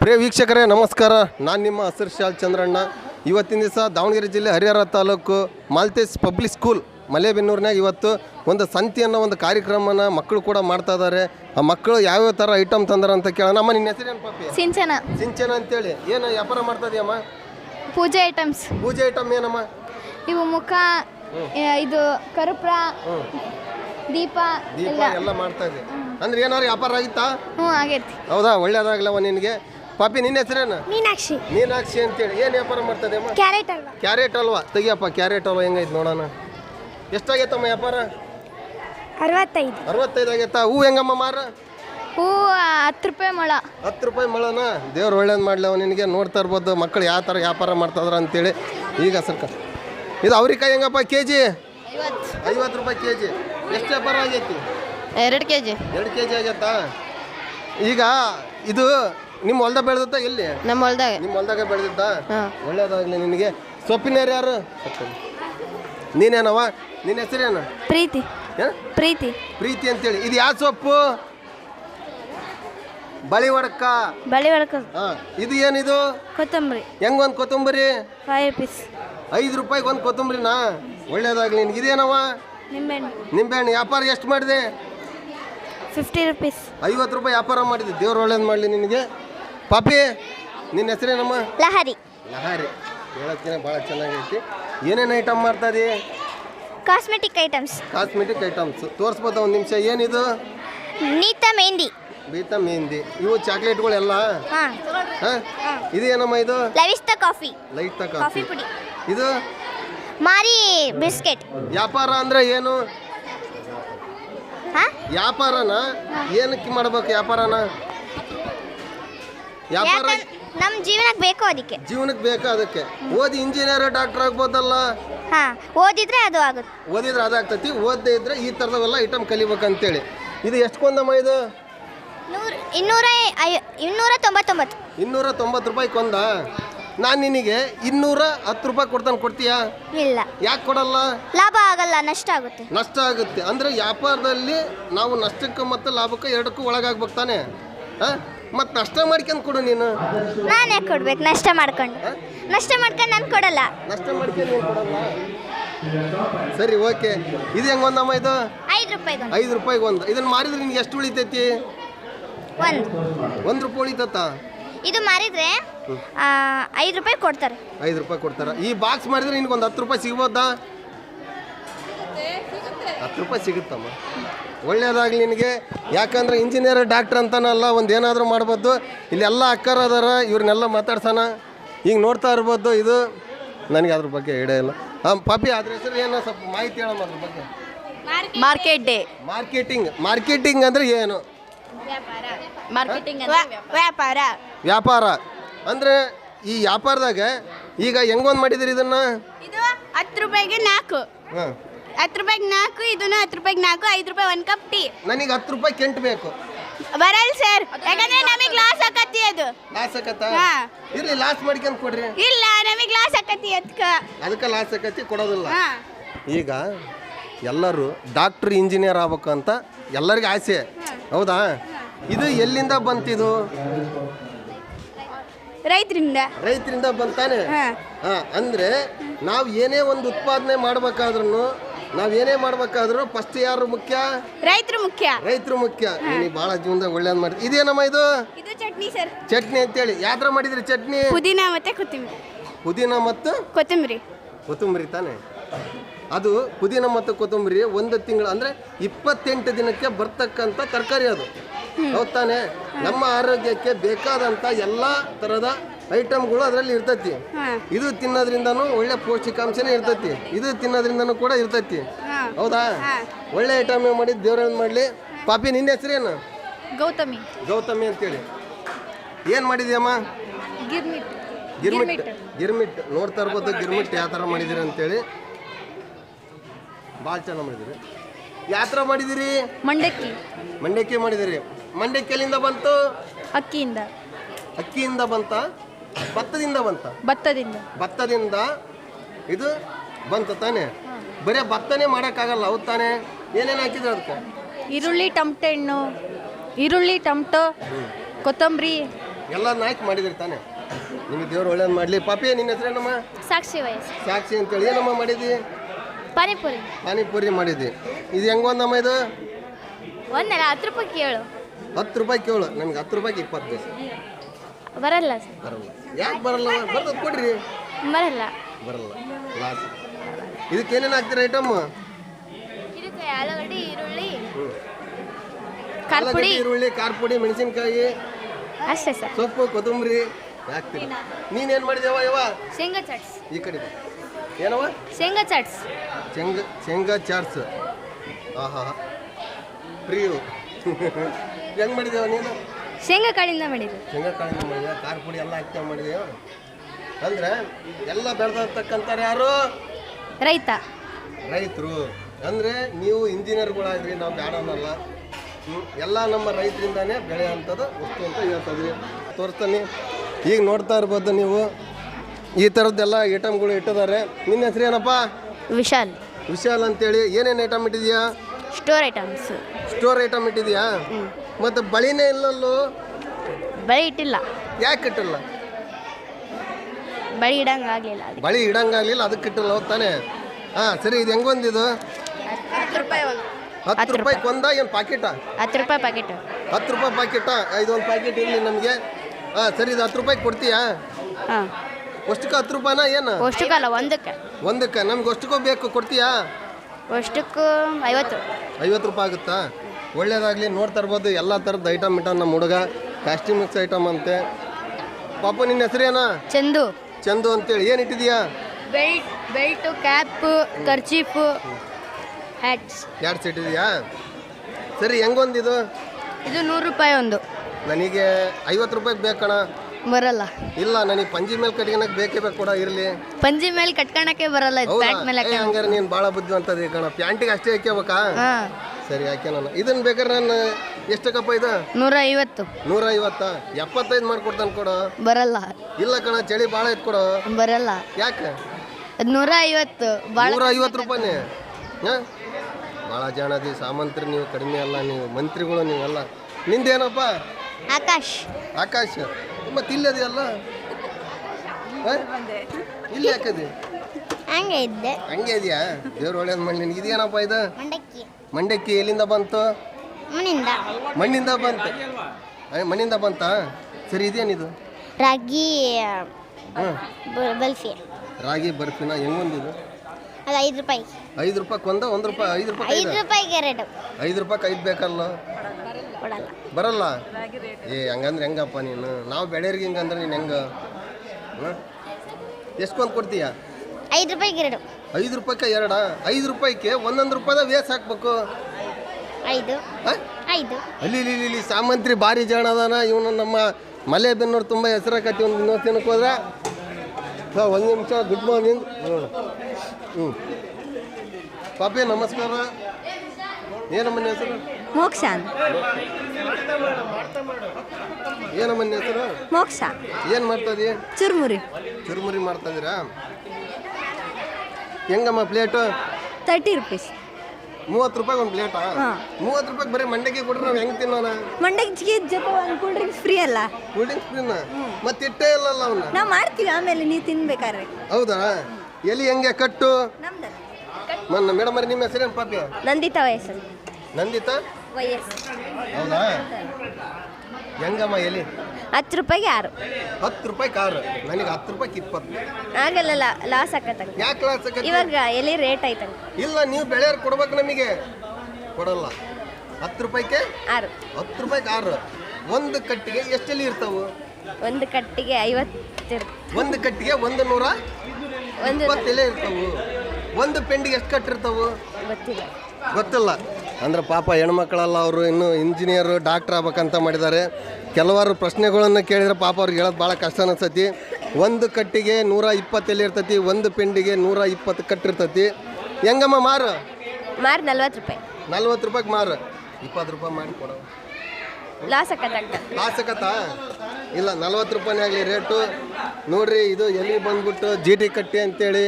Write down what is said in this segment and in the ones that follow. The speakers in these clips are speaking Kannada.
ಪ್ರಿಯ ವೀಕ್ಷಕರೇ ನಮಸ್ಕಾರ. ನಾನು ನಿಮ್ಮ ಹಸಿರು ಶಾಲ್ ಚಂದ್ರಣ್ಣ. ಇವತ್ತಿನ ದಿವಸ ದಾವಣಗೆರೆ ಜಿಲ್ಲೆ ಹರಿಹರ ತಾಲೂಕು ಮಾಲ್ತೇಶ್ ಪಬ್ಲಿಕ್ ಸ್ಕೂಲ್ ಮಲೆಬೆನ್ನೂರಿನಾಗ ಇವತ್ತು ಒಂದು ಸಂತಿ ಅನ್ನೋ ಒಂದು ಕಾರ್ಯಕ್ರಮನ ಮಕ್ಕಳು ಕೂಡ ಮಾಡ್ತಾ ಇದ್ದಾರೆ ಆ ಮಕ್ಕಳು ಯಾವ್ಯಾವ ಥರ ಐಟಮ್ ತಂದಾರ ಅಂತ ಕೇಳೋಣ. ಅಮ್ಮ ನಿನ್ನ ಹೆಸರೇನು ಪಾಪಿ ಸಿಂಚನ. ಸಿಂಚನ ಅಂತೇಳಿ. ಏನು ವ್ಯಾಪಾರ ಮಾಡ್ತಾ ಇದೆಯಮ್ಮ ಪೂಜೆ ಐಟಮ್ಸ್ ಪೂಜೆ ಐಟಮ್ ಏನಮ್ಮ? ಇವು ಮುಖ ಇದು ಕರುಪ್ರ ದೀಪ ದೀಪ ಎಲ್ಲ. ಎಲ್ಲ ಮಾಡ್ತಾ ಇದೆ ಅಂದ್ರೆ ಏನಾರು ವ್ಯಾಪಾರ ಆಗಿತ್ತಾ? ಹ್ಞೂ ಆಗೈತಿ. ಹೌದಾ? ಒಳ್ಳೇದಾಗ್ಲವ ನಿನಗೆ. ಪಾಪಿ ನಿನ್ನ ಹೆಸರೇನು? ಮೀನಾಕ್ಷಿ. ಮೀನಾಕ್ಷಿ ಅಂತೇಳಿ. ಏನು ವ್ಯಾಪಾರ ಮಾಡ್ತದೆ ಕ್ಯಾರೆಟ್ ಅಲ್ವಾ? ಕ್ಯಾರೆಟ್ ಅಲ್ವಾ? ತೆಗಿಯಪ್ಪ ಕ್ಯಾರೆಟ್ ಅಲ್ವಾ? ಹೆಂಗೈತೆ ನೋಡೋಣ. ಎಷ್ಟಾಗೈತಮ್ಮ ವ್ಯಾಪಾರ? ಅರವತ್ತೈದು. ಅರವತ್ತೈದು ಆಗೈತಾ? ಹೂ ಹೆಂಗಮ್ಮ ಮಾರ? ಹೂ ಹತ್ತು ರೂಪಾಯಿ ಮೊಳ. ಹತ್ತು ರೂಪಾಯಿ ಮಳನ? ದೇವ್ರು ಒಳ್ಳೇದು ಮಾಡ್ಲವ ನಿನಗೆ ನೋಡ್ತಾ ಇರ್ಬೋದು. ಮಕ್ಕಳು ಯಾವ ಥರ ವ್ಯಾಪಾರ ಮಾಡ್ತಾವ್ರ ಅಂತೇಳಿ. ಈಗ ಸರ್ಕ. ಇದು ಅವ್ರಿಕಾಯಿ ಹೆಂಗಪ್ಪ? ಕೆ ಜಿ ಐವತ್ತು ರೂಪಾಯಿ ಕೆ ಜಿ ಎಷ್ಟು ವ್ಯಾಪಾರ ಆಗೈತಿ? ಎರಡು ಕೆ ಜಿ ಎರಡು ಕೆ ಜಿ ಆಗೈತಾ? ಈಗ ಇದು ನಿಮ್ಮ ಹೊಲ್ದಾಗ ಬೆಳೆದತ್ತ ಇಲ್ಲಿ ನಮ್ಮ ಹೊಲ್ದಾಗ. ನಿಮ್ಮ ಹೊಲ್ದಾಗ ಬೆಳೆದಿದ್ದ? ಒಳ್ಳೇದಾಗ್ಲಿ ನಿನಗೆ. ಸೊಪ್ಪಿನೇರು ಯಾರು? ನೀನೇನವ ನಿನ್ನ ಹೆಸರೇನು? ಪ್ರೀತಿ. ಏನು ಪ್ರೀತಿ. ಪ್ರೀತಿ ಅಂತೇಳಿ. ಇದು ಯಾವ ಸೊಪ್ಪು? ಬಳಿ ಒಡಕ ಬಳಿ ಒಳಕ ಹಾಂ. ಇದು ಏನಿದು? ಕೊತ್ತಂಬರಿ. ಹೆಂಗ್ ಒಂದು ಕೊತ್ತಂಬರಿ? Five rupees. ಐದು ರೂಪಾಯಿಗೆ ಒಂದು ಕೊತ್ತಂಬರಿನಾ? ಒಳ್ಳೇದಾಗ್ಲಿ ನಿನಗೆ. ಇದೇನವ ನಿಂಬೆಹಣ್ಣು. ನಿಂಬೆಹಣ್ಣು. ವ್ಯಾಪಾರ ಎಷ್ಟು ಮಾಡಿದೆ? Fifty rupees. ಐವತ್ತು ರೂಪಾಯಿ ವ್ಯಾಪಾರ ಮಾಡಿದೆ. ದೇವ್ರು ಒಳ್ಳೇದು ಮಾಡಲಿ ನಿನಗೆ. ಪಾಪಿ ನಿನ್ನ ಹೆಸರೇನಮ್ಮ ಲಹರಿ. ಲಹರಿ. ಹೇಳೋದಕ್ಕೆ ಭಾಳ ಚೆನ್ನಾಗೈತಿ. ಏನೇನು ಐಟಮ್ ಮಾಡ್ತಾ ಇದೀ ಕಾಸ್ಮೆಟಿಕ್ ಐಟಮ್ಸ್ ಕಾಸ್ಮೆಟಿಕ್ ಐಟಮ್ಸ್ ತೋರಿಸ್ಬೋದ ಒಂದು ನಿಮಿಷ ಏನಿದು? ನೀತ ಮೆಹಂದಿ. ಬೀತ ಮೆಹಂದಿ. ಇವು ಚಾಕ್ಲೇಟ್ಗಳೆಲ್ಲ? ಹಾ. ಹಾಂ? ಇದು ಏನಮ್ಮ ಇದು? ಲವಿಸ್ತ ಕಾಫಿ. Light coffee. ಕಾಫಿ ಪುಡಿ. ಇದು? ಮಾರಿ ಬಿಸ್ಕೆಟ್. ವ್ಯಾಪಾರ ಅಂದ್ರೆ ಏನು? ಹಾ? ವ್ಯಾಪಾರನ? ಏನಕ್ಕೆ ಮಾಡ್ಬೇಕು ವ್ಯಾಪಾರನ? ವ್ಯಾಪಾರ ನಮ್ಮ ಜೀವನಕ್ಕೆ ಬೇಕು ಅದಕ್ಕೆ. ಜೀವನಕ್ಕೆ ಬೇಕು ಅದಕ್ಕೆ? ಓದಿ ಇಂಜಿನಿಯರ್ ಡಾಕ್ಟರ್ ಆಗ್ಬೋದಲ್ಲ? ಹಾ ಓದಿದ್ರೆ ಅದು ಆಗುತ್ತೆ. ಓದಿದ್ರೆ ಅದಾಗ್ತತಿ ಓದದೇ ಇದ್ರೆ ಈ ಥರದವೆಲ್ಲ ಐಟಮ್ ಕಲಿಬೇಕಂತೇಳಿ. ಇದು ಎಷ್ಟು ಕೊಂದಮ್ಮ ಇದು? ನೂರು ಇನ್ನೂರ ಐ ಇನ್ನೂರ ತೊಂಬತ್ತೊಂಬತ್ತು. ಇನ್ನೂರ ತೊಂಬತ್ತು ರೂಪಾಯಿ ಕೊಂದ? ನಾನು ನಿನಗೆ ಇನ್ನೂರ ಹತ್ತು ರೂಪಾಯಿ ಕೊಡ್ತಾನೆ ಕೊಡ್ತೀಯಾ? ಇಲ್ಲ. ಯಾಕೆ ಕೊಡಲ್ಲ? ಲಾಭ ಆಗಲ್ಲ ನಷ್ಟ ಆಗುತ್ತೆ. ನಷ್ಟ ಆಗುತ್ತೆ. ಅಂದರೆ ವ್ಯಾಪಾರದಲ್ಲಿ ನಾವು ನಷ್ಟಕ್ಕೆ ಮತ್ತು ಲಾಭಕ್ಕೆ ಎರಡಕ್ಕೂ ಒಳಗಾಗ್ಬೇಕು ತಾನೆ? ಹಾಂ? ಮತ್ತು ನಷ್ಟ ಮಾಡ್ಕೊಂಡು ಕೊಡು ನೀನು. ನಾನು ಯಾಕೆ ಕೊಡ್ಬೇಕು? ನಷ್ಟ ಮಾಡ್ಕೊಂಡು. ನಷ್ಟ ಮಾಡ್ಕೊಂಡು ನಾನು ಕೊಡಲ್ಲ. ನಷ್ಟ ಮಾಡ್ಕೊಂಡು ನೀನು ಕೊಡಲ್ಲ? ಸರಿ ಓಕೆ. ಇದು ಹೆಂಗೆ ಒಂದಮ್ಮ ಇದು? ಐದು ರೂಪಾಯಿ ಐದು ರೂಪಾಯಿಗೆ ಒಂದು. ಇದನ್ನ ಮಾರಿದ್ರೆ ನಿನ್ಗೆ ಎಷ್ಟು ಉಳಿತೈತಿ? ಒಂದು. ಒಂದು ರೂಪಾಯಿ ಉಳಿತತ್ತ ಇದು ಮಾರಿದ್ರೆ ಆ, ಐದು ರೂಪಾಯಿ ಕೊಡ್ತಾರೆ. ಐದು ರೂಪಾಯಿ ಕೊಡ್ತಾರ. ಈ ಬಾಕ್ಸ್ ಮಾರಿದ್ರೆ ನಿನ್ಗೆ ಒಂದು ಹತ್ತು ರೂಪಾಯಿ ಸಿಗ್ಬೋದಾ? ಹತ್ತು ರೂಪಾಯಿ ಸಿಗುತ್ತಮ್ಮ. ಒಳ್ಳೇದಾಗಲಿ ನಿನಗೆ. ಯಾಕಂದ್ರೆ ಇಂಜಿನಿಯರ್ ಡಾಕ್ಟರ್ ಅಂತಾನಲ್ಲ ಒಂದು ಏನಾದರೂ ಮಾಡ್ಬೋದು. ಇಲ್ಲೆಲ್ಲ ಎಲ್ಲ ಅಕ್ಕರ ಅದಾರ ಇವ್ರನ್ನೆಲ್ಲ ಮಾತಾಡ್ಸೋಣ. ಈಗ ನೋಡ್ತಾ ಇರ್ಬೋದು ಇದು. ನನಗೆ ಅದ್ರ ಬಗ್ಗೆ ಐಡಿಯಾ ಇಲ್ಲ. ಹಾಂ ಪಾಪಿ ಅದ್ರ ಹೆಸರು ಏನೋ? ಸ್ವಲ್ಪ ಮಾಹಿತಿ ಹೇಳಮ್ಮ ಅದ್ರ ಬಗ್ಗೆ. Market day. ಮಾರ್ಕೆಟಿಂಗ್. ಮಾರ್ಕೆಟಿಂಗ್ ಅಂದರೆ ಏನು? ಮಾರ್ಕೆಟಿಂಗ್ ವ್ಯಾಪಾರ. ವ್ಯಾಪಾರ. ಅಂದರೆ ಈ ವ್ಯಾಪಾರದಾಗ ಈಗ ಹೆಂಗೊಂದು ಮಾಡಿದಿರಿ ಇದನ್ನು? ಇದು ಹತ್ತು ರೂಪಾಯಿಗೆ ನಾಲ್ಕು. ಹಾಂ. ಹತ್ತು ರೂಪಾಯಿಗೆ ನಾಲ್ಕು ಇದನ್ನು ಹತ್ತು ರೂಪಾಯಿಗೆ ನಾಲ್ಕು ಐದು ರೂಪಾಯಿ ಒಂದು ಕಪ್ ಟೀ ನನಗೆ ಹತ್ತು ರೂಪಾಯಿ ಕೆಂಟ್ ಬೇಕು. ಬರಲ್ಲ ಸರ್ ಯಾಕಂದ್ರೆ ನಮಗೆ ಲಾಸ್ ಆಕತಿ ಅದು. ಲಾಸ್ ಆಕತ್ತ? ಹಾ. ಇರ್ಲಿ ಲಾಸ್ ಮಾಡ್ಕೊಂಡ್ ಕೊಡ್ರಿ. ಇಲ್ಲ ನಮಗೆ ಲಾಸ್ ಆಕತ್ತಿ ಅದಕ್ಕ ಅದಕ್ಕೆ ಲಾಸ್ ಆಕತಿ ಕೊಡೋದಿಲ್ಲ. ಹಾ. ಈಗ ಎಲ್ಲರೂ ಡಾಕ್ಟರ್ ಇಂಜಿನಿಯರ್ ಆಗ್ಬೇಕು ಅಂತ ಎಲ್ಲರಿಗೂ ಆಸೆ. ಹೌದಾ? ಇದು ಎಲ್ಲಿಂದ ಬಂತಿದು? ರೈತರಿಂದ. ರೈತರಿಂದ ಬಂತಾನೆ? ಹಾ. ಹಾ ಅಂದ್ರೆ ನಾವು ಏನೇ ಒಂದು ಉತ್ಪಾದನೆ ಮಾಡ್ಬೇಕಾದ್ರೂ ನಾವು ಏನೇ ಮಾಡ್ಬೇಕಾದ್ರೂ ಫಸ್ಟ್ ಯಾರು ಮುಖ್ಯ? ರೈತರು ಮುಖ್ಯ. ರೈತರು ಮುಖ್ಯ. ನೀನು ಭಾಳ ಜೀವನದಾಗ ಒಳ್ಳೇದ್ ಮಾಡಿ ಇದೇನಮ್ಮ ಇದು? ಇದು ಚಟ್ನಿ ಸರ್. ಚಟ್ನಿ ಅಂತೇಳಿ. ಯಾತ್ರ ಮಾಡಿದ್ರಿ ಚಟ್ನಿ? ಪುದೀನ ಮತ್ತೆ ಕೊತ್ತಂಬರಿ. ಪುದೀನ ಮತ್ತು? ಕೊತ್ತಂಬರಿ. ಕೊತ್ತಂಬರಿ ತಾನೆ? ಅದು ಪುದೀನ ಮತ್ತು ಕೊತ್ತಂಬರಿ ಒಂದು ತಿಂಗಳು ಅಂದ್ರೆ ಇಪ್ಪತ್ತೆಂಟು ದಿನಕ್ಕೆ ಬರ್ತಕ್ಕಂಥ ತರಕಾರಿ ಅದು. ಹೌದ್ ತಾನೆ? ನಮ್ಮ ಆರೋಗ್ಯಕ್ಕೆ ಬೇಕಾದಂಥ ಎಲ್ಲ ಥರದ ಐಟಮ್ಗಳು ಅದರಲ್ಲಿ ಇರ್ತೈತಿ. ಇದು ತಿನ್ನೋದ್ರಿಂದನೂ ಒಳ್ಳೆ ಪೌಷ್ಟಿಕಾಂಶನೇ ಇರ್ತೈತಿ. ಇದು ತಿನ್ನೋದ್ರಿಂದನೂ ಕೂಡ ಇರ್ತೈತಿ. ಹೌದಾ. ಒಳ್ಳೆ ಐಟಮ್ ಮಾಡಿ ದೇವ್ರ ಮಾಡಲಿ. ಪಾಪಿ ನಿನ್ನ ಹೆಸರೇನು? ಗೌತಮಿ. ಗೌತಮಿ ಅಂತೇಳಿ. ಏನು ಮಾಡಿದ್ಯಮ್ಮ? ಗಿರ್ಮಿಟ್. ಗಿರ್ಮಿಟ್. ಗಿರ್ಮಿಟ್. ನೋಡ್ತಾ ಇರ್ಬೋದು ಗಿರ್ಮಿಟ್ ಯಾವ ಥರ ಮಾಡಿದಿರಿ ಅಂತೇಳಿ. ಭಾಳ ಚೆನ್ನಾಗಿ ಮಾಡಿದಿರಿ ಯಾವ ಥರ ಮಾಡಿದಿರಿ ಮಂಡಕ್ಕಿ. ಮಂಡಕ್ಕಿ ಮಾಡಿದಿರಿ ಮಂಡಕ್ಕಿ ಎಲ್ಲಿಂದ ಬಂತು? ಅಕ್ಕಿಯಿಂದ. ಅಕ್ಕಿಯಿಂದ ಬಂತ? ಭತ್ತದಿಂದ ಬಂತ? ಭತ್ತದಿಂದ. ಭತ್ತದಿಂದ ಇದು ಬಂತ ತಾನೆ? ಬರೀ ಭತ್ತನೇ ಮಾಡೋಕ್ಕಾಗಲ್ಲ ಹೌದು ತಾನೆ? ಏನೇನು ಹಾಕಿದ್ರು ಅದಕ್ಕೆ? ಈರುಳ್ಳಿ ಟಮಟೆ ಹಣ್ಣು ಈರುಳ್ಳಿ ಟಮಟೊ ಕೊತ್ತಂಬರಿ. ಎಲ್ಲ ಹಾಕಿ ಮಾಡಿದ್ರಿ ತಾನೆ? ನಿಮ್ಗೆ ದೇವ್ರು ಒಳ್ಳೇದು ಮಾಡಲಿ. ಪಾಪಿ ನಿನ್ನ ಹೆಸರೇನಮ್ಮ ಸಾಕ್ಷಿ ವಯಸ್ಸು ಸಾಕ್ಷಿ ಅಂತೇಳಿ ಏನಮ್ಮ ಮಾಡಿದ್ವಿ ಪಾನಿಪುರಿ. ಪಾನಿಪುರಿ ಮಾಡಿದ್ವಿ ಇದು ಹೆಂಗೊಂದಮ್ಮ ಇದು? ಒಂದಲ್ಲ ಹತ್ತು ರೂಪಾಯಿ ಕೇಳು. ಹತ್ತು ರೂಪಾಯಿ ಕೇಳು. ನಮ್ಗೆ ಹತ್ತು ರೂಪಾಯಿಗೆ ಇಪ್ಪತ್ತು ಪೈಸೆ ಬರಲ್ಲ ಸರ್. ಬರಲ್ಲ. ಯಾಕೆ ಬರಲ್ಲ? ಬರ್ತದೆ ಕೊಡ್ರಿ. ಬರಲ್ಲ. ಬರಲ್ಲ. ಲಾಸ್ ಇದಕ್ಕೆ ಏನೇನು ಹಾಕ್ತೀರ ಐಟಮ್ ಇದಕ್ಕೆ ಆಲೂಗಡ್ಡೆ ಈರುಳ್ಳಿ ಖಾರ ಪುಡಿ ಈರುಳ್ಳಿ ಖಾರ ಪುಡಿ ಮೆಣಸಿನ್ಕಾಯಿ. ಅಷ್ಟೇ ಸರ್. ಸೊಪ್ಪು ಕೊತ್ತಂಬರಿ. ಹಾಕ್ತೀರಿ? ನೀನೇನು ಮಾಡಿದೆವ ಯವ ಶೇಂಗಾ ಚಟ್ಸ್. ಈ ಕಡೆ ಬಾ. ಏನವ ಶೇಂಗಾ ಚಟ್ಸ್. ಶೇಂಗ ಶೇಂಗಾ ಚಾಟ್ಸ್. ಆಹಾ. ಪ್ರಿಯು. ಹೆಂಗೆ ಮಾಡಿದೆವ ನೀನು? ಶೇಂಗಾ ಕಾಳಿಂದ ಮಾಡಿದ್ರು ಶೇಂಗಾ ಕಾಳಿಂದ ಮಾಡಿದ್ಯಾ? ಖಾರ ಪುಡಿ ಎಲ್ಲ ಹಾಕ್ತೇವೆ ಮಾಡಿದೆಯೋ? ಅಂದ್ರೆ ಎಲ್ಲ ಬೆಳೆದಿರ್ತಕ್ಕಂಥವ್ರು ಯಾರು? ರೈತ. ರೈತರು. ಅಂದರೆ ನೀವು ಇಂಜಿನಿಯರ್ಗಳಾಗ್ರಿ ನಾವು ಬೇಡ ಅನ್ನಲ್ಲ. ಎಲ್ಲ ನಮ್ಮ ರೈತರಿಂದಾನೇ ಬೆಳೆಯುವಂಥದ್ದು ವಸ್ತು ಅಂತ ಹೇಳ್ತದ್ರಿ ತೋರಿಸ್ತಾನೆ. ಈಗ ನೋಡ್ತಾ ಇರ್ಬೋದು ನೀವು. ಈ ಥರದ್ದೆಲ್ಲ ಐಟಮ್ಗಳು ಇಟ್ಟಿದ್ದಾರೆ. ನಿನ್ನ ಹೆಸರು ಏನಪ್ಪ? ವಿಶಾಲ್. ವಿಶಾಲ್ ಅಂತೇಳಿ. ಏನೇನು ಐಟಮ್ ಇಟ್ಟಿದ್ಯಾ ಸ್ಟೋರ್ ಐಟಮ್ಸ್ ಸ್ಟೋರ್ ಐಟಮ್ ಇಟ್ಟಿದ್ಯಾ ಮತ್ತು ಬಳಿನೇ ಇಲ್ಲಲ್ಲೋ? ಬಳಿ ಇಟ್ಟಿಲ್ಲ. ಯಾಕೆ ಇಟ್ಟಿಲ್ಲ? ಬಳಿ ಇಡಂಗೆ ಆಗಲಿಲ್ಲ ಅದು. ಬಳಿ ಇಡಂಗಾಗಲಿಲ್ಲ ಅದಕ್ಕೆ ಇಟ್ಟಿಲ್ಲ ಹೋಗ್ತಾನೆ. ಹಾಂ ಸರಿ ಇದು ಹೆಂಗೆ ಬಂದಿದು? ಹತ್ತು ರೂಪಾಯಿ ಒಂದು. ಹತ್ತು ರೂಪಾಯಿ ಕೊಂದ ಏನು ಪ್ಯಾಕೆಟ್ ಹತ್ತು ರೂಪಾಯಿ ಪ್ಯಾಕೆಟ್ ಹತ್ತು ರೂಪಾಯಿ ಪ್ಯಾಕೆಟಾ ಇದೊಂದು ಪ್ಯಾಕೆಟ್ ಇರಲಿ ನಮಗೆ. ಹಾಂ ಸರಿ ಇದು ಹತ್ತು ರೂಪಾಯಿ ಕೊಡ್ತೀಯಾ? ಹಾಂ. ಅಷ್ಟಕ್ಕೆ ಹತ್ತು ರೂಪಾಯಿನ ಏನು? ಅಷ್ಟಕ್ಕಲ್ಲ ಒಂದಕ್ಕೆ. ಒಂದಕ್ಕೆ ನಮ್ಗೆ ಅಷ್ಟಕ್ಕೂ ಬೇಕು ಕೊಡ್ತೀಯಾ? ಅಷ್ಟಕ್ಕೂ ಐವತ್ತು. ಐವತ್ತು ರೂಪಾಯಿ ಆಗುತ್ತಾ? ಒಳ್ಳೇದಾಗಲಿ ನೋಡ್ತಾ ಇರ್ಬೋದು. ಎಲ್ಲ ಥರದ ಐಟಮ್ ಇಟ್ಟ ನಮ್ಮ ಹುಡುಗ. ಕಾಸ್ಟ್ಯೂಮಿಕ್ಸ್ ಐಟಮ್ ಅಂತೆ. ಪಾಪ ನಿನ್ನ ಹೆಸರೇನ? ಚಂದು. ಚಂದು ಅಂತೇಳಿ. ಏನು ಇಟ್ಟಿದ್ಯಾ? Belt belt cap kerchief hats ಎರಡು ಸೆಟ್ ಇದೆಯಾ ಸರಿ ಹೆಂಗೊಂದಿದು? ಇದು ನೂರು ರೂಪಾಯಿ ಒಂದು. ನನಗೆ ಐವತ್ತು ರೂಪಾಯಿಗೆ ಬೇಕಣ ಬರಲ್ಲ. ಇಲ್ಲ ನನಗೆ ಪಂಜಿ ಮೇಲೆ ಕಟ್ಕೊಳಕ್ ಬೇಕೇ ಬೇಕು ಕೂಡ ಇರಲಿ. ಪಂಜಿ ಮೇಲೆ ಕಟ್ಕೊಳಕ್ಕೆ ಬರಲ್ಲ ಇದು ಪ್ಯಾಂಟ್ ಮೇಲೆ ಹಂಗಾರೆ ನೀನು ಭಾಳ ಬುದ್ಧಿವಂತದ ಕಣ. ಪ್ಯಾಂಟಿಗೆ ಅಷ್ಟೇ ಹಾಕ್ಯಬೇಕಾ? ಹಾಂ. ಸರಿ ಯಾಕೆ ನಾನು. ಇದನ್ನ ಬೇಕಾದ್ರೆ ನಾನು ಎಷ್ಟಕ್ಕಪ್ಪ ಇದು? ನೂರ ಐವತ್ತು ನೂರ ಐವತ್ತ ಎಪ್ಪತ್ತೈದು ಮಾಡ್ಕೊಡ್ತಾನೆ ಕೊಡು. ಬರಲ್ಲ. ಇಲ್ಲ ಕಣ ಚಳಿ ಭಾಳ ಐತ್ ಕೊಡು. ಬರಲ್ಲ. ಯಾಕೆ? ಅದು ನೂರ ಐವತ್ತು ಭಾಳ ನೂರ ಐವತ್ತು ರೂಪಾಯಿ ಹಾಂ? ಭಾಳ ಅದಿ ಸಾಮಂತ್ರಿ ನೀವು ಕಡಿಮೆ ಅಲ್ಲ ನೀವು ಮಂತ್ರಿಗಳು ನೀವೆಲ್ಲ. ನಿಂದೇನಪ್ಪ? ಆಕಾಶ್. ಆಕಾಶ? ಮತ್ತೆ ಇಲ್ಲದೆಯಲ್ಲ ಇಲ್ಲಿ ಯಾಕದಿ ಹಂಗೆ ಇದ್ದೆ. ಹಂಗೆ ಇದೆಯಾ? ದೇವ್ರ ಒಳ್ಳೇದು ಮಾಡಿ ನಿನಗೆ ಇದೇನಪ್ಪ ಇದು? ಮಂಡಕ್ಕಿ. ಮಂಡಕ್ಕಿ ಎಲ್ಲಿಂದ ಬಂತು? ಮನಿಂದ ಮಣ್ಣಿಂದ ಬಂತು. ಅಯ್ಯ, ಮಣ್ಣಿಂದ ಬಂತ? ಸರಿ ಇದೇನಿದು? ರಾಗಿ ಬಲ್ಫಿ ರಾಗಿ ಬರ್ಫಿನ? ಹೆಂಗೊಂದಿದು ಅದು ಐದು ರೂಪಾಯಿ. ಐದು ರೂಪಾಯಿ ಕೊಂದ ಒಂದು ರೂಪಾಯಿ ಐದು ರೂಪಾಯಿ ಐದು? ರೂಪಾಯಿಗೆ ಎರಡು. ಐದು ರೂಪಾಯಿ ಐದು ಬೇಕಲ್ಲ? ಕೊಡಲ್ಲ. ಬರಲ್ಲ? ಏ ಹಂಗಂದ್ರೆ ಹೆಂಗಪ್ಪ ನೀನು? ನಾವು ಬೆಳೆಯರಿಗೆ ಹಿಂಗಂದ್ರೆ ನೀನು ಹೆಂಗ? ಎಷ್ಟೊಂದು ಕೊಡ್ತೀಯ? ಐದು ರೂಪಾಯಿಗೆ ಎರಡು. ಐದು ರೂಪಾಯಿಗೆ ಎರಡ? ಐದು ರೂಪಾಯಿಗೆ ಒಂದೊಂದು ರೂಪಾಯಿದ ವೇಸ್ ಹಾಕ್ಬೇಕು. ಐದು. ಆ? ಐದು. ಅಲ್ಲಿ ಇಲ್ಲಿ ಇಲ್ಲಿ, ಇಲ್ಲಿ ಸಾಮಂತ್ರಿ ಭಾರಿ ಜನ ಅದಾನ. ಇವನು ನಮ್ಮ ಮಲೆ ಬೆನ್ನೂರು ತುಂಬ ಹೆಸರಾಕತಿ ಒಂದು ಇನ್ನೊಂದು ತಿನ್ನಕ್ಕೆ ಹೋದ್ರೆ. ಸರ್ ಒಂದು ನಿಮಿಷ ಗುಡ್ ಮಾರ್ನಿಂಗ್ ನೋಡು ಹ್ಞೂ ಪಾಪಿ ನಮಸ್ಕಾರ. ಏನಮ್ಮ ನಿನ್ನ ಹೆಸರು? ಮೋಕ್ಷ ಏನಮ್ಮ ನಿನ್ನ ಹೆಸರು? ಮೋಕ್ಷ. ಏನು ಮಾಡ್ತದಿ ಚುರುಮುರಿ. ಚುರುಮುರಿ ಮಾಡ್ತಾ ಇದೀರಾ? ಹೆಂಗಮ್ಮ ಪ್ಲೇಟು? Thirty rupees. ಮೂವತ್ತು ರೂಪಾಯಿ ಒಂದು ಪ್ಲೇಟಾ. ಮೂವತ್ತು ರೂಪಾಯಿ ಬರೀ ಮಂಡಕ್ಕಿ ಕೊಡ್ರಿ ನಾವು ಹೆಂಗೆ ತಿನ್ನೋಣ? ಮಂಡಕ್ಕಿ ಜೊತೆ ಒಂದು ಕೂಲ್ ಡ್ರಿಂಕ್ಸ್ ಫ್ರೀ ಅಲ್ಲ. ಕೂಲ್ ಡ್ರಿಂಕ್ಸ್ ತಿನ್ನ ಮತ್ತೆ ಇಟ್ಟೇ ಇಲ್ಲಲ್ಲ ಅವನ್ನ ನಾವು ಮಾಡ್ತೀವಿ ಆಮೇಲೆ ನೀವು ತಿನ್ಬೇಕಾದ್ರೆ. ಹೌದಾ? ಎಲ್ಲಿ ಹೆಂಗೆ ಕಟ್ಟು? ನನ್ನ ಮೇಡಮ್ ಅವ್ರೆ ನಿಮ್ಮ ಹೆಸರೇನು ಪಾಪಿ? ನಂದಿತಾ ವಯಸ್ಸು ನಂದಿತಾ? ವಯಸ್ಸು ಹೌದಾ? ಹೆಂಗಮ್ಮ ಎಲಿ ಹತ್ತು ರೂಪಾಯಿಗೆ ಆರು. ಹತ್ತು ರೂಪಾಯಿ ಕಾರ್. ನನಗೆ ಹತ್ತು ರೂಪಾಯಿ ಇಪ್ಪತ್ತು. ಆಗಲ್ಲ ಲಾಸ್ ಆಕತ್ತಂಗ ಯಾಕೆ ಕ್ಲಾಸ್ ಇವಾಗ ಎಲ್ಲಿ ರೇಟ್ ಐತಂಗ ಇಲ್ಲ ನೀವು ಬೆಳೆಯೋರು ಕೊಡ್ಬೇಕು ನಮಗೆ? ಕೊಡಲ್ಲ. ಹತ್ತು ರೂಪಾಯಿಗೆ? ಆರು. ಹತ್ತು ರೂಪಾಯಿಗೆ ಆರು. ಒಂದು ಕಟ್ಟಿಗೆ ಎಷ್ಟೆಲ್ಲಿ ಇರ್ತಾವು? ಒಂದು ಕಟ್ಟಿಗೆ ಐವತ್ತು ಒಂದು ಕಟ್ಟಿಗೆ ಒಂದು ನೂರ ಒಂದು ಎಲೆ ಇರ್ತಾವು. ಒಂದು ಪೆಂಡಿಗೆ ಎಷ್ಟು ಕಟ್ಟಿರ್ತಾವು? ಗೊತ್ತಿಲ್ಲ. ಗೊತ್ತಿಲ್ಲ. ಅಂದ್ರೆ ಪಾಪ ಹೆಣ್ಮಕ್ಳಲ್ಲ ಅವರು ಇನ್ನು ಇಂಜಿನಿಯರು ಡಾಕ್ಟ್ರ್ ಆಗ್ಬೇಕಂತ ಮಾಡಿದ್ದಾರೆ. ಕೆಲವಾರು ಪ್ರಶ್ನೆಗಳನ್ನು ಕೇಳಿದರೆ ಪಾಪ ಅವ್ರಿಗೆ ಹೇಳೋದು ಭಾಳ ಕಷ್ಟ ಅನಿಸ್ತೈತಿ ಒಂದು ಕಟ್ಟಿಗೆ ನೂರ ಇಪ್ಪತ್ತು ಎಲೆ ಇರ್ತೈತಿ ಒಂದು ಪೆಂಡಿಗೆ ನೂರ ಇಪ್ಪತ್ತು ಕಟ್ಟಿರ್ತೈತಿ. ಹೆಂಗಮ್ಮ ಮಾರು? ಮಾರು ನಲ್ವತ್ತು ರೂಪಾಯಿ. ನಲ್ವತ್ತು ರೂಪಾಯಿಗೆ ಮಾರು. ಇಪ್ಪತ್ತು ರೂಪಾಯಿ ಮಾಡಿ ಕೊಡೋ. ಲಾಸ್ ಲಾಸಕತ್ತ ಇಲ್ಲ ನಲ್ವತ್ತು ರೂಪಾಯಿನೇ ಆಗಲಿ ರೇಟು ನೋಡ್ರಿ ಇದು ಎಲ್ಲಿ ಬಂದ್ಬಿಟ್ಟು ಜಿ ಟಿ ಕಟ್ಟಿ ಅಂತೇಳಿ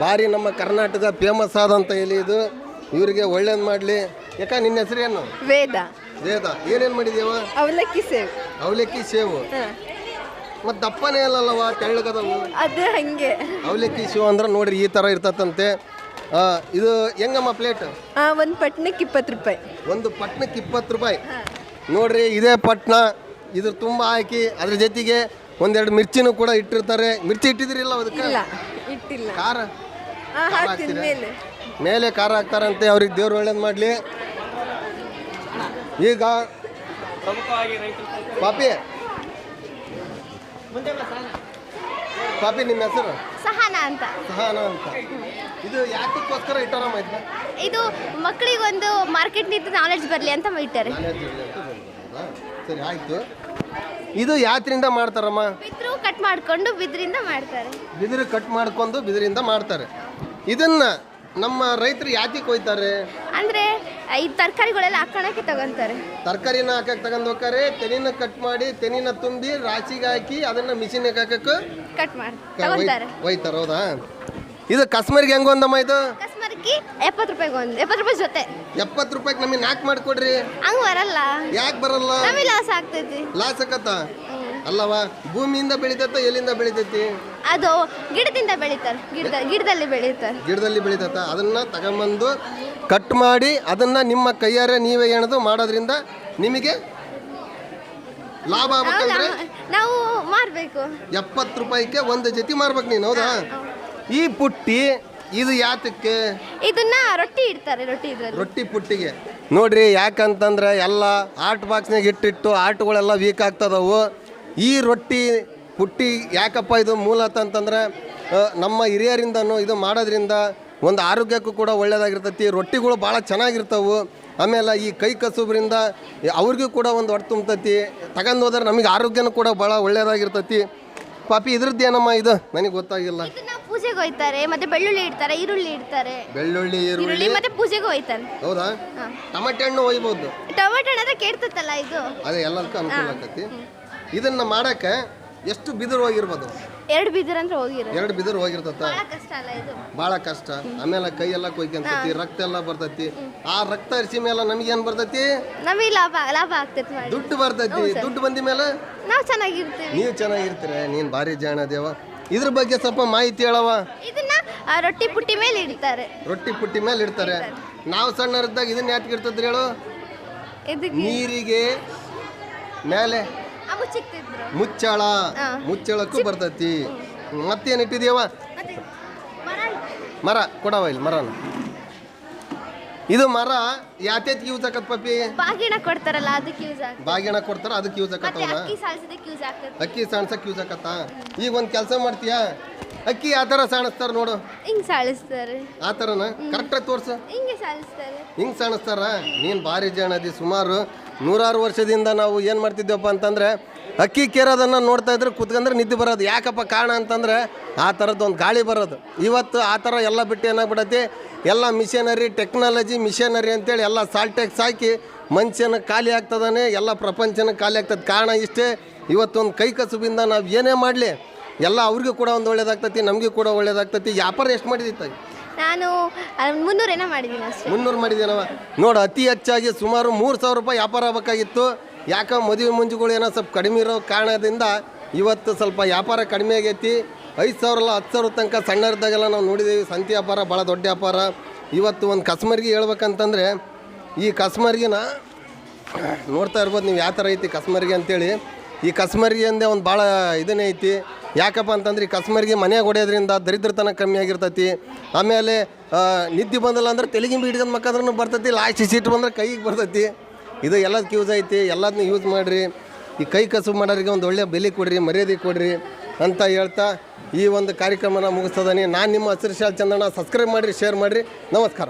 ಭಾರಿ ನಮ್ಮ ಕರ್ನಾಟಕ ಫೇಮಸ್ ಆದಂಥ ಎಲೆ ಇದು. ಇವರಿಗೆ ಒಳ್ಳೇದು ಮಾಡಲಿ. ಯಾಕ ನಿನ್ನ ಹೆಸರೇನು? ವೇದ. ವೇದ. ಏನೇನು ಮಾಡಿದೇವ ಅವಲಕ್ಕಿ ಸೇವ್. ಅವಲಕ್ಕಿ ಸೇವು. ಮತ್ತು ದಪ್ಪನೇ ಅಲ್ಲಲ್ಲವ ತೆಳ್ಳಗದವು? ಅದು ಹಂಗೆ. ಅವಲಕ್ಕಿ ಸೇವು ಅಂದ್ರೆ ನೋಡ್ರಿ ಈ ತರ ಇರ್ತತಂತೆ. ಆ, ಇದು ಹೆಂಗಮ್ಮ ಪ್ಲೇಟ್? ಒಂದು ಪಟ್ನಕ್ಕೆ ಇಪ್ಪತ್ತು ರೂಪಾಯಿ. ಒಂದು ಪಟ್ನಕ್ಕೆ ಇಪ್ಪತ್ತು ರೂಪಾಯಿ. ನೋಡ್ರಿ ಇದೇ ಪಟ್ನ ಇದ್ರ ತುಂಬ ಹಾಕಿ ಅದ್ರ ಜೊತೆಗೆ ಒಂದೆರಡು ಮಿರ್ಚಿನೂ ಕೂಡ ಇಟ್ಟಿರ್ತಾರೆ. ಮಿರ್ಚಿ ಇಟ್ಟಿದ್ರಿಲ್ಲ ಅದಕ್ಕೆ? ಇಲ್ಲ ಇಟ್ಟಿಲ್ಲ. ಖಾರ? ಹಾಕ್ತೀನಿ ಮೇಲೆ. ಮೇಲೆ ಖಾರ ಹಾಕ್ತಾರಂತೆ ಅವ್ರಿಗೆ ದೇವ್ರು ಒಳ್ಳೇದು ಮಾಡಲಿ. ಈಗ ಪಾಪಿ. ಪಾಪಿ ನಿಮ್ಮ ಹೆಸರು? ಸಹನ ಅಂತ. ಸಹನ ಅಂತ. ಇದು ಯಾತಕ್ಕೋಸ್ಕರ ಇಟ್ಟಾರಮ್ಮ ಇದನ್ನ ಇದು ಮಕ್ಕಳಿಗೊಂದು ಮಾರ್ಕೆಟ್ನಿಂದ ನಾಲೆಡ್ಜ್ ಬರಲಿ ಅಂತ ಇಟ್ಟಾರೆ? ಸರಿ ಆಯ್ತು. ಇದು ಯಾತ್ರಿಂದ ಮಾಡ್ತಾರಮ್ಮ? ಬಿದ್ರು ಕಟ್ ಮಾಡ್ಕೊಂಡು ಬಿದ್ರಿಂದ ಮಾಡ್ತಾರೆ. ಬಿದಿರು ಕಟ್ ಮಾಡ್ಕೊಂಡು ಬಿದಿರಿಂದ ಮಾಡ್ತಾರೆ. ಇದನ್ನ ನಮ್ಮ ರೈತರು ಯಾತಿಗೆ ಕೊಯ್ತಾರೆ? ಅಂದರೆ ಈ ತರಕಾರಿಗಳೆಲ್ಲ ಹಾಕೋಣಕ್ಕೆ ತಗೊಂತಾರೆ. ತರಕಾರಿನ ಹಾಕಕ್ಕೆ ತಗೊಂಡು ಹೋಗ್ತಾರೆ. ತೆನಿನ ಕಟ್ ಮಾಡಿ ತೆನಿನ ತುಂಬಿ ರಾಶಿಗೆ ಹಾಕಿ ಅದನ್ನ ಮಿಷಿನ್ ಹಾಕಕ್ಕೆ ಕಟ್ ಮಾಡಿ ತಗೊಂತಾರೆ. ಒಯ್ತಾರ ಹೌದಾ? ಇದು ಕಸ್ಮರ್ಗೆ ಹೆಂಗ್ ಒಂದಮ್ಮ ಇದು? ಎಪ್ಪತ್ತು ರೂಪಾಯಿಗೆ ಒಂದು ಎಪ್ಪತ್ತು ರೂಪಾಯಿ ಜೊತೆ. ಎಪ್ಪತ್ತು ರೂಪಾಯಿಗೆ ನಮಗೆ ನಾಲ್ಕು ಮಾಡ್ಕೊಡ್ರಿ. ಹಂಗೆ ಬರಲ್ಲ. ಯಾಕೆ ಬರಲ್ಲ? ನಮಗೆ ಲಾಸ್ ಆಗ್ತೈತಿ. ಲಾಸ್ ಆಕತ್ತ ಅಲ್ಲವಾ ಭೂಮಿಯಿಂದ ಬೆಳಿತೈತ ಎಲ್ಲಿಂದ ಬೆಳಿತೈತಿ? ಅದು ಗಿಡದಿಂದ ಬೆಳೀತಾರೆ. ಗಿಡದ ಗಿಡದಲ್ಲಿ ಬೆಳೀತಾರೆ. ಗಿಡದಲ್ಲಿ ಬೆಳೀತಾ ಅದನ್ನ ತಗೊಂಬಂದು ಕಟ್ ಮಾಡಿ ಅದನ್ನ ನಿಮ್ಮ ಕೈಯಾರೆ ನೀವೇ ಏನದು ಮಾಡೋದ್ರಿಂದ ನಿಮಗೆ ಲಾಭ ಆಗ್ಬೇಕಂದ್ರೆ ನಾವು ಮಾರಬೇಕು. ಎಪ್ಪತ್ತು ರೂಪಾಯಿಗೆ ಒಂದು ಜೊತೆ ಮಾರ್ಬೇಕು ನೀನು ಹೌದಾ? ಈ ಪುಟ್ಟಿ ಇದು ಯಾತಕ್ಕೆ? ಇದನ್ನ ರೊಟ್ಟಿ ಇಡ್ತಾರೆ ರೊಟ್ಟಿ ಇದ್ರಲ್ಲಿ. ರೊಟ್ಟಿ ಪುಟ್ಟಿಗೆ. ನೋಡ್ರಿ ಯಾಕಂತಂದ್ರೆ ಎಲ್ಲ ಆರ್ಟ್ ಬಾಕ್ಸ್ನಾಗ ಇಟ್ಟಿಟ್ಟು ಆರ್ಟ್ಗಳೆಲ್ಲ ವೀಕ್ ಆಗ್ತದವು. ಈ ರೊಟ್ಟಿ ಪುಟ್ಟಿ ಯಾಕಪ್ಪ ಇದು ಮೂಲತಃ ಅಂತಂದರೆ ನಮ್ಮ ಹಿರಿಯರಿಂದನೂ ಇದು ಮಾಡೋದ್ರಿಂದ ಒಂದು ಆರೋಗ್ಯಕ್ಕೂ ಕೂಡ ಒಳ್ಳೆಯದಾಗಿರ್ತೈತಿ ರೊಟ್ಟಿಗಳು ಭಾಳ ಚೆನ್ನಾಗಿರ್ತವೆ ಆಮೇಲೆ ಈ ಕೈ ಕಸುಬ್ರಿಂದ ಅವ್ರಿಗೂ ಕೂಡ ಒಂದು ಹೊಟ್ಟೆ ತುಂಬತೈತಿ ತಗೊಂಡು ಹೋದ್ರೆ ನಮಗೆ ಆರೋಗ್ಯನೂ ಕೂಡ ಭಾಳ ಒಳ್ಳೆಯದಾಗಿರ್ತೈತಿ ಪಾಪಿ ಇದ್ರದ್ದು ಏನಮ್ಮ ಇದು? ನನಗೆ ಗೊತ್ತಾಗಿಲ್ಲ. ಪೂಜೆಗೆ ಹೋಯ್ತಾರೆ ಮತ್ತೆ ಬೆಳ್ಳುಳ್ಳಿ ಇಡ್ತಾರೆ ಈರುಳ್ಳಿ ಇಡ್ತಾರೆ. ಬೆಳ್ಳುಳ್ಳಿ ಈರುಳ್ಳಿ. ಮತ್ತೆ ಪೂಜೆಗೆ ಹೋಯ್ತಾರೆ ಹೌದಾ? ಟಮಾಟೆ ಹಣ್ಣು ಒಯ್ಬೋದು. ಟೊಮೆಟೊ ಹಣ್ಣು ಕೇಳ್ತತ್ತಲ್ಲ ಇದು? ಅದೇ ಎಲ್ಲದಕ್ಕೂ ಅನುಕೂಲ ಆಕತಿ. ಇದನ್ನ ಮಾಡಕ್ಕೆ ಎಷ್ಟು ಬಿದಿರು ಹೋಗಿರ್ಬೋದು? ಎರಡು ಬಿದಿರು ಅಂದ್ರೆ ಹೋಗಿರೋ ಎರಡು ಬಿದಿರು ಹೋಗಿರ್ತತ? ಬಹಳ ಕಷ್ಟ ಅಲ್ಲ ಇದು. ಭಾಳ ಕಷ್ಟ. ಆಮೇಲೆ ಕೈ ಎಲ್ಲ ಕೊಯ್ಕೊಂತತಿ ರಕ್ತ ಎಲ್ಲ ಬರ್ತೈತಿ. ಆ ರಕ್ತ ಹರಿಸಿ ಮೇಲೆ ನಮಗೇನು ಬರ್ತೈತಿ? ನಮಗೆ ಲಾಭ ಲಾಭ ಆಗ್ತೈತಿ ಮಾಡಿ. ದುಡ್ಡು ಬರ್ತೈತಿ. ದುಡ್ಡು ಬಂದ ಮೇಲೆ ನಾವು ಚೆನ್ನಾಗಿರ್ತೀವಿ. ನೀವು ಚೆನ್ನಾಗಿರ್ತೀರ ನೀನು ಭಾರಿ ಜಾಣ ದೇವ. ಇದ್ರ ಬಗ್ಗೆ ಸ್ವಲ್ಪ ಮಾಹಿತಿ ಹೇಳವ ಇದನ್ನ ಆ, ರೊಟ್ಟಿ ಪುಟ್ಟಿ ಮೇಲೆ ಇಡ್ತಾರೆ. ರೊಟ್ಟಿ ಪುಟ್ಟಿ ಮೇಲೆ ಇಡ್ತಾರೆ. ನಾವು ಸಣ್ಣರಿದ್ದಾಗ ಇದನ್ನ ಯಾಕೆ ಇರ್ತದ್ರಿ ಹೇಳು? ಇದಕ್ಕೆ ನೀರಿಗೆ ಮೇಲೆ ಮುಚ್ಚಳ. ಮುಚ್ಚಳಕ್ಕೂ ಬರ್ತೈತಿ. ಮತ್ತೇನು ಇಟ್ಟಿದ್ಯವ ಮರ ಕೊಡವ ಇಲ್ಲಿ ಮರನ. ಇದು ಮರ ಯಾತೇತ್ ಯೂಸ್ ಆಕತ್ ಪಪ್ಪಿ? ಬಾಗಿಣ ಕೊಡ್ತಾರಲ್ಲ ಅದಕ್ಕೆ ಯೂಸ್ ಆಗ್ತದೆ ಬಾಗಿಣ ಕೊಡ್ತಾರ ಅದಕ್ಕೆ ಯೂಸ್ ಅಕ್ಕಿ ಸಾಣಸಕ್ಕೆ ಯೂಸ್ ಆಗ್ತದೆ ಅಕ್ಕಿ ಸಾಣ್ಸಕ್ ಯೂಸ್ ಆಕತ್ತ? ಈಗ ಒಂದು ಕೆಲಸ ಮಾಡ್ತೀಯಾ? ಅಕ್ಕಿ ಆ ಥರ ಸಾಣಿಸ್ತಾರ ನೋಡು. ಹಿಂಗ್ ಸಾಳಿಸ್ತಾರೆ. ಆ ಥರನ ಕರೆಕ್ಟಾಗಿ ತೋರ್ಸು. ಹಿಂಗೆ ಸಾಲಿಸ್ತಾರೆ ಹಿಂಗೆ ಸಾಣಿಸ್ತಾರ? ನೀನು ಭಾರಿ ಅದಿ ಸುಮಾರು. ನೂರಾರು ವರ್ಷದಿಂದ ನಾವು ಏನು ಮಾಡ್ತಿದ್ದೇವಪ್ಪ ಅಂತಂದ್ರೆ, ಅಕ್ಕಿ ಕೇರೋದನ್ನು ನೋಡ್ತಾ ಇದ್ರೆ ಕುತ್ಕಂದ್ರೆ ನಿದ್ದೆ ಬರೋದು. ಯಾಕಪ್ಪ ಕಾರಣ ಅಂತಂದ್ರೆ, ಆ ಥರದ್ದು ಒಂದು ಗಾಳಿ ಬರೋದು. ಇವತ್ತು ಆ ಥರ ಎಲ್ಲ ಬಿಟ್ಟು ಏನಾಗ್ಬಿಡತ್ತೆ, ಎಲ್ಲ ಮಿಷನರಿ, ಟೆಕ್ನಾಲಜಿ ಮಿಷನರಿ ಅಂತೇಳಿ ಎಲ್ಲ ಸಾಲ್ಟೆಕ್ಸ್ ಹಾಕಿ ಮನುಷ್ಯನ ಖಾಲಿ ಆಗ್ತದಾನೆ, ಎಲ್ಲ ಪ್ರಪಂಚನ ಖಾಲಿ ಆಗ್ತದೆ. ಕಾರಣ ಇಷ್ಟೇ, ಇವತ್ತೊಂದು ಕೈ ಕಸುಬಿಂದ ನಾವು ಏನೇ ಮಾಡಲಿ, ಎಲ್ಲ ಅವ್ರಿಗೂ ಕೂಡ ಒಂದು ಒಳ್ಳೇದಾಗ್ತತಿ, ನಮಗೂ ಕೂಡ ಒಳ್ಳೇದಾಗ್ತತಿ. ವ್ಯಾಪಾರ ಎಷ್ಟು ಮಾಡಿದಿತ್ತ ನಾನು ಮುನ್ನೂರೇನೋ ಮಾಡಿದ್ದೀನಿ ಅಷ್ಟೇ. ಮುನ್ನೂರು ಮಾಡಿದ್ದೀನವ. ನೋಡು, ಅತಿ ಹೆಚ್ಚಾಗಿ ಸುಮಾರು ಮೂರು ಸಾವಿರ ರೂಪಾಯಿ ವ್ಯಾಪಾರ ಆಗಬೇಕಾಗಿತ್ತು. ಯಾಕೆ ಮದುವೆ ಮುಂಜುಗಳು ಏನೋ ಸ್ವಲ್ಪ ಕಡಿಮೆ ಇರೋ ಕಾರಣದಿಂದ ಇವತ್ತು ಸ್ವಲ್ಪ ವ್ಯಾಪಾರ ಕಡಿಮೆ ಆಗೈತಿ. ಐದು ಸಾವಿರ ಅಲ್ಲ, ಹತ್ತು ಸಾವಿರ ತನಕ ಸಣ್ಣರಿದ್ದಾಗೆಲ್ಲ ನಾವು ನೋಡಿದ್ದೀವಿ. ಸಂತೆ ವ್ಯಾಪಾರ, ಭಾಳ ದೊಡ್ಡ ವ್ಯಾಪಾರ. ಇವತ್ತು ಒಂದು ಕಸ್ಮರ್ಗೆ ಹೇಳ್ಬೇಕಂತಂದರೆ, ಈ ಕಸ್ಮರ್ಗಿನ ನೋಡ್ತಾ ಇರ್ಬೋದು ನೀವು ಯಾವ ಥರ ಐತಿ ಕಸ್ಮರ್ಗೆ ಅಂತೇಳಿ. ಈ ಕಸ್ಮರಿಗೆ ಅಂದೇ ಒಂದು ಭಾಳ ಇದನ್ನೇ ಐತಿ. ಯಾಕಪ್ಪ ಅಂತಂದ್ರೆ ಈ ಕಸ್ಮರಿಗೆ ಮನೆಯಾಗ ಹೊಡೆಯೋದ್ರಿಂದ ದರಿದ್ರತನ ಕಮ್ಮಿ ಆಗಿರ್ತೈತಿ. ಆಮೇಲೆ ನಿದ್ದೆ ಬಂದಲ್ಲ ಅಂದ್ರೆ ತೆಲಿಗಿಂಬಿ ಹಿಡ್ಕೊಂಡು ಮಕ್ಕದ್ರೂ ಬರ್ತೈತಿ ಲಾಸ್ಟ್ ಸೀಟ್ ಬಂದ್ರೆ ಕೈಗೆ ಬರ್ತೈತಿ. ಇದು ಎಲ್ಲದಕ್ಕೆ ಯೂಸ್ ಐತಿ ಎಲ್ಲದನ್ನೂ ಯೂಸ್ ಮಾಡಿರಿ. ಈ ಕೈ ಕಸು ಮಾಡೋರಿಗೆ ಒಂದು ಒಳ್ಳೆಯ ಬೆಲೆ ಕೊಡ್ರಿ, ಮರ್ಯಾದೆ ಕೊಡಿರಿ ಅಂತ ಹೇಳ್ತಾ ಈ ಒಂದು ಕಾರ್ಯಕ್ರಮನ ಮುಗಿಸ್ತದಾನೆ. ನಾನು ನಿಮ್ಮ ಹಸಿರು ಶಾಲ್ ಚಂದನ ಸಬ್ಸ್ಕ್ರೈಬ್ ಮಾಡಿರಿ ಶೇರ್ ಮಾಡಿರಿ. ನಮಸ್ಕಾರ.